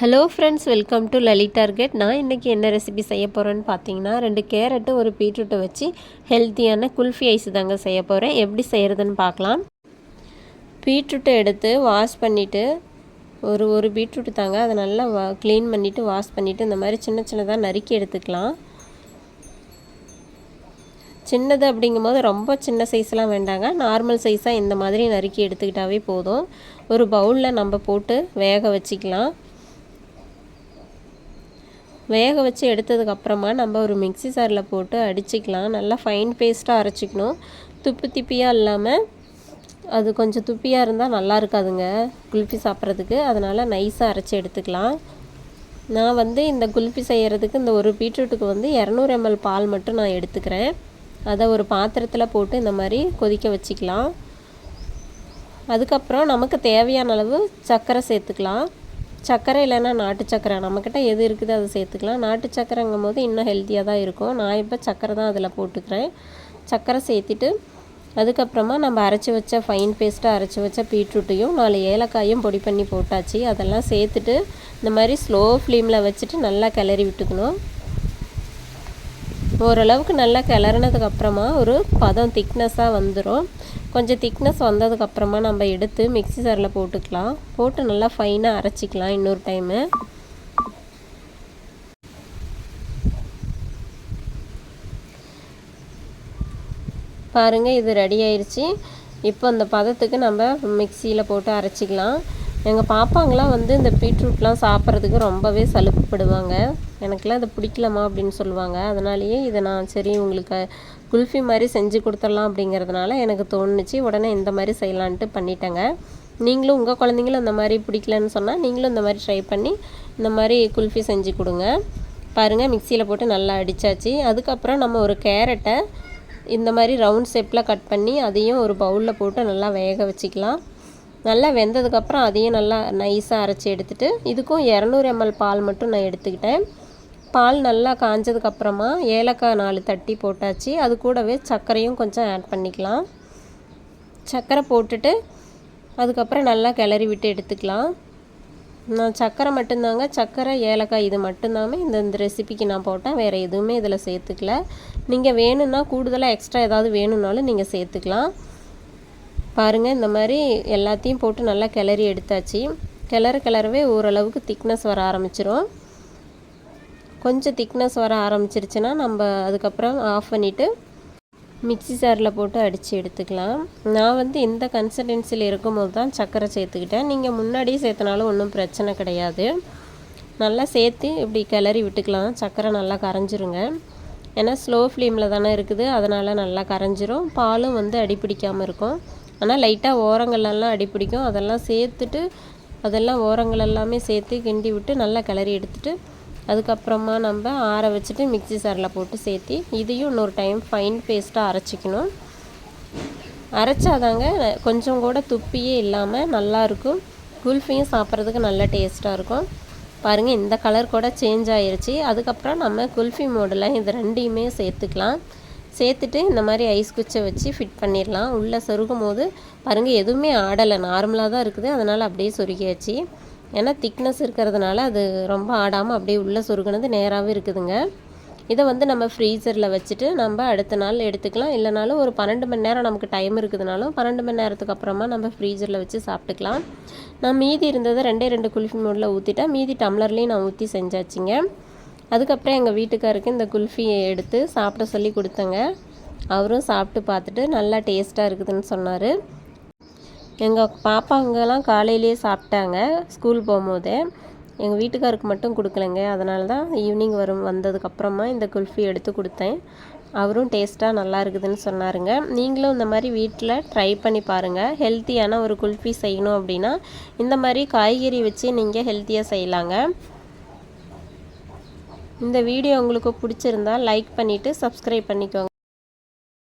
Hello friends welcome to லலி target நான் இன்றைக்கி என்ன ரெசிபி செய்ய போகிறேன்னு பார்த்தீங்கன்னா ரெண்டு கேரட்டு ஒரு பீட்ரூட்டை வச்சு ஹெல்த்தியான குல்ஃபி ஐஸ் தாங்க செய்ய போகிறேன் எப்படி செய்கிறதுன்னு பார்க்கலாம் பீட்ரூட்டை எடுத்து வாஷ் பண்ணிவிட்டு ஒரு ஒரு பீட்ரூட் தாங்க. அதை நல்லா வா க்ளீன் பண்ணிவிட்டு வாஷ் பண்ணிவிட்டு இந்த மாதிரி சின்ன சின்னதாக நறுக்கி எடுத்துக்கலாம். சின்னது அப்படிங்கும்போது ரொம்ப சின்ன சைஸ்லாம் வேண்டாங்க. நார்மல் சைஸாக இந்த மாதிரி நறுக்கி எடுத்துக்கிட்டாவே போதும். ஒரு பவுலில் நம்ம போட்டு வேக வச்சுக்கலாம். வேக வச்சு எடுத்ததுக்கப்புறமா நம்ம ஒரு மிக்சி சாரில் போட்டு அடிச்சிக்கலாம். நல்லா ஃபைன் பேஸ்ட்டாக அரைச்சிக்கணும். துப்பு திப்பியாக இல்லாமல் அது கொஞ்சம் துப்பியாக இருந்தால் நல்லா இருக்காதுங்க குல்ஃபி சாப்பிட்றதுக்கு. அதனால் நைஸாக அரைச்சி எடுத்துக்கலாம். நான் வந்து இந்த குல்ஃபி செய்கிறதுக்கு இந்த ஒரு பீட்ரூட்டுக்கு வந்து இரநூறு எம்எல் பால் மட்டும் நான் எடுத்துக்கிறேன். அதை ஒரு பாத்திரத்தில் போட்டு இந்த மாதிரி கொதிக்க வச்சுக்கலாம். அதுக்கப்புறம் நமக்கு தேவையான அளவு சர்க்கரை சேர்த்துக்கலாம். சர்க்கரை இல்லைன்னா நாட்டு சர்க்கரை. நம்மக்கிட்ட எது இருக்குது அதை சேர்த்துக்கலாம். நாட்டு சர்க்கரைங்கும் போது இன்னும் ஹெல்த்தியாக தான் இருக்கும். நான் இப்போ சர்க்கரை தான் அதில் போட்டுக்கிறேன். சர்க்கரை சேர்த்துட்டு அதுக்கப்புறமா நம்ம அரைச்சி வச்ச ஃபைன் பேஸ்ட்டாக அரைச்சி வச்ச பீட்ரூட்டையும் நாலு ஏலக்காயும் பொடி பண்ணி போட்டாச்சு. அதெல்லாம் சேர்த்துட்டு இந்த மாதிரி ஸ்லோ ஃப்ளேமில் வச்சுட்டு நல்லா கிளறி விட்டுக்கணும். ஓரளவுக்கு நல்லா கிளறினதுக்கப்புறமா ஒரு பதம் திக்னஸாக வந்துடும் கொஞ்சம் திக்னஸ் வந்ததுக்கப்புறமா நம்ம எடுத்து மிக்சி சாரில் போட்டுக்கலாம். போட்டு நல்லா ஃபைனாக அரைச்சிக்கலாம் இன்னொரு டைமு பாருங்கள் இது ரெடி ஆயிடுச்சு இப்போ அந்த பதத்துக்கு நம்ம மிக்சியில் போட்டு அரைச்சிக்கலாம். எங்கள் பாப்பாங்களாம் வந்து இந்த பீட்ரூட்லாம் சாப்பிட்றதுக்கு ரொம்பவே சலுப்புப்படுவாங்க. எனக்குலாம் அதை பிடிக்கலமா அப்படின்னு சொல்லுவாங்க. அதனாலேயே இதை நான் சரி உங்களுக்கு குல்ஃபி மாதிரி செஞ்சு கொடுத்துடலாம் அப்படிங்கிறதுனால எனக்கு தோணுச்சு. உடனே இந்த மாதிரி செய்யலான்ட்டு பண்ணிட்டேங்க. நீங்களும் உங்கள் குழந்தைங்களும் இந்த மாதிரி பிடிக்கலன்னு சொன்னால் நீங்களும் இந்த மாதிரி ட்ரை பண்ணி இந்த மாதிரி குல்ஃபி செஞ்சு கொடுங்க. பாருங்கள் மிக்சியில் போட்டு நல்லா அடித்தாச்சு அதுக்கப்புறம் நம்ம ஒரு கேரட்டை இந்த மாதிரி ரவுண்ட் ஷேப்பில் கட் பண்ணி அதையும் ஒரு பவுலில் போட்டு நல்லா வேக வச்சுக்கலாம். நல்லா வெந்ததுக்கப்புறம் அதையும் நல்லா நைஸாக அரைச்சி எடுத்துகிட்டு இதுக்கும் இரநூறு எம்எல் பால் மட்டும் நான் எடுத்துக்கிட்டேன். பால் நல்லா காஞ்சதுக்கப்புறமா ஏலக்காய் நாலு தட்டி போட்டாச்சு. அது கூடவே சர்க்கரையும் கொஞ்சம் ஆட் பண்ணிக்கலாம். சர்க்கரை போட்டுட்டு அதுக்கப்புறம் நல்லா கிளறி விட்டு எடுத்துக்கலாம். நான் சர்க்கரை மட்டும்தாங்க சர்க்கரை ஏலக்காய் இது மட்டும்தாமே இந்த இந்த ரெசிபிக்கு நான் போட்டேன். வேறு எதுவுமே இதில் சேர்த்துக்கல. நீங்கள் வேணும்னா கூடுதலாக எக்ஸ்ட்ரா ஏதாவது வேணும்னாலும் நீங்கள் சேர்த்துக்கலாம். பாருங்கள் இந்த மாதிரி எல்லாத்தையும் போட்டு நல்லா கிளறி எடுத்தாச்சு. கிளற கிளறவே ஓரளவுக்கு திக்னஸ் வர ஆரம்பிச்சிரும். கொஞ்சம் திக்னஸ் வர ஆரம்பிச்சிருச்சுன்னா நம்ம அதுக்கப்புறம் ஆஃப் பண்ணிவிட்டு மிக்சி சாரில் போட்டு அடித்து எடுத்துக்கலாம். நான் வந்து இந்த கன்சிஸ்டன்சியில் இருக்கும்போது தான் சர்க்கரை சேர்த்துக்கிட்டேன். நீங்கள் முன்னாடியே சேர்த்தனாலும் ஒன்றும் பிரச்சனை கிடையாது. நல்லா சேர்த்து இப்படி கிளறி விட்டுக்கலாம். சர்க்கரை நல்லா கரைஞ்சிருங்க. ஏன்னா ஸ்லோ ஃப்ளேமில் தானே இருக்குது. அதனால் நல்லா கரைஞ்சிரும். பாலும் வந்து அடிப்பிடிக்காமல் இருக்கும். ஆனால் லைட்டாக ஓரங்கள்லாம் அடிப்பிடிக்கும் அதெல்லாம் சேர்த்துட்டு அதெல்லாம் ஓரங்கள் எல்லாமே சேர்த்து கிண்டி விட்டு நல்லா கிளறி எடுத்துகிட்டு அதுக்கப்புறமா நம்ம ஆற வச்சுட்டு மிக்சி சாரில் போட்டு சேர்த்து இதையும் இன்னொரு டைம் ஃபைன் பேஸ்ட்டாக அரைச்சிக்கணும். அரைச்சாதாங்க கொஞ்சம் கூட துப்பியே இல்லாமல் நல்லாயிருக்கும் குல்ஃபியும் சாப்பிட்றதுக்கு நல்ல டேஸ்ட்டாக இருக்கும். பாருங்கள் இந்த கலர் கூட சேஞ்ச் ஆயிடுச்சு அதுக்கப்புறம் நம்ம குல்ஃபி மோடில் இது ரெண்டையுமே சேர்த்துக்கலாம். சேர்த்துட்டு இந்த மாதிரி ஐஸ் குச்சை வச்சு ஃபிட் பண்ணிடலாம். உள்ளே சொருகும் போது பாருங்கள் எதுவுமே ஆடலை. நார்மலாக தான் இருக்குது. அதனால் அப்படியே சொருகியாச்சு. ஏன்னா திக்னஸ் இருக்கிறதுனால அது ரொம்ப ஆடாமல் அப்படியே உள்ளே சுருகினது நேராகவே இருக்குதுங்க. இதை வந்து நம்ம ஃப்ரீசரில் வச்சுட்டு நம்ம அடுத்த நாள் எடுத்துக்கலாம். இல்லைனாலும் ஒரு பன்னெண்டு மணி நேரம் நமக்கு டைம் இருக்குதுனாலும் பன்னெண்டு மணி நேரத்துக்கு அப்புறமா நம்ம ஃப்ரீசரில் வச்சு சாப்பிட்டுக்கலாம். நான் மீதி இருந்ததை ரெண்டே ரெண்டு குல்ஃபி மூடில் ஊற்றிட்டேன் மீதி டம்ளர்லேயும் நான் ஊற்றி செஞ்சாச்சுங்க. அதுக்கப்புறம் எங்கள் வீட்டுக்காருக்கு இந்த குல்ஃபியை எடுத்து சாப்பிட சொல்லி கொடுத்தேங்க. அவரும் சாப்பிட்டு பார்த்துட்டு நல்லா டேஸ்ட்டாக இருக்குதுன்னு சொன்னார். எங்கள் பாப்பாங்கெல்லாம் காலையிலேயே சாப்பிட்டாங்க ஸ்கூல் போகும்போதே. எங்கள் வீட்டுக்காருக்கு மட்டும் கொடுக்கலங்க. அதனால தான் ஈவினிங் வரும் வந்ததுக்கப்புறமா இந்த குல்ஃபி எடுத்து கொடுத்தேன். அவரும் டேஸ்ட்டாக நல்லா இருக்குதுன்னு சொன்னாருங்க. நீங்களும் இந்த மாதிரி வீட்டில் ட்ரை பண்ணி பாருங்கள் ஹெல்த்தியான ஒரு குல்ஃபி செய்யணும் அப்படின்னா இந்த மாதிரி காய்கறி வச்சு நீங்கள் ஹெல்த்தியாக செய்யலாங்க. இந்த வீடியோ உங்களுக்கு பிடிச்சிருந்தா லைக் பண்ணிவிட்டு சப்ஸ்கிரைப் பண்ணிக்கோங்க.